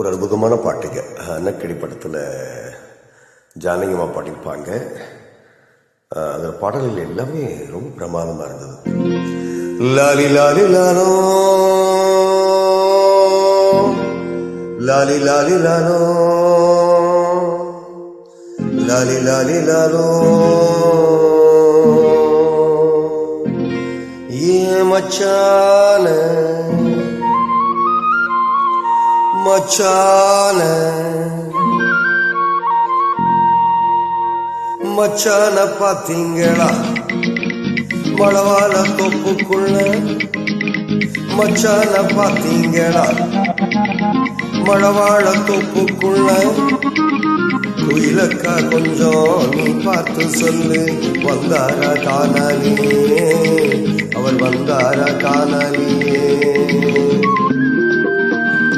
ஒரு அற்புதமான பாட்டுங்க. அன்னக்கிளி படத்தில் ஜானகிமா பாடியிருப்பாங்க. அதில் அந்த பாடல்கள் எல்லாமே ரொம்ப பிரமாதமாக இருந்தது. லாலி லாலி லாலோ. லாலி லாலி லாலோ. லாலி லாலி லாலோ. ஏ மச்சான மச்சான. மச்சான பாத்தீங்களா? மழவால தொப்புக்குள்ள. மச்சான பாத்தீங்களா? மழவாழ தொப்புக்குள்ள. குயிலக்கா கொஞ்சம் நீ பார்த்து சொல்லு. வந்தாரா காணாலியே அவர் வந்தாரா காணாலியே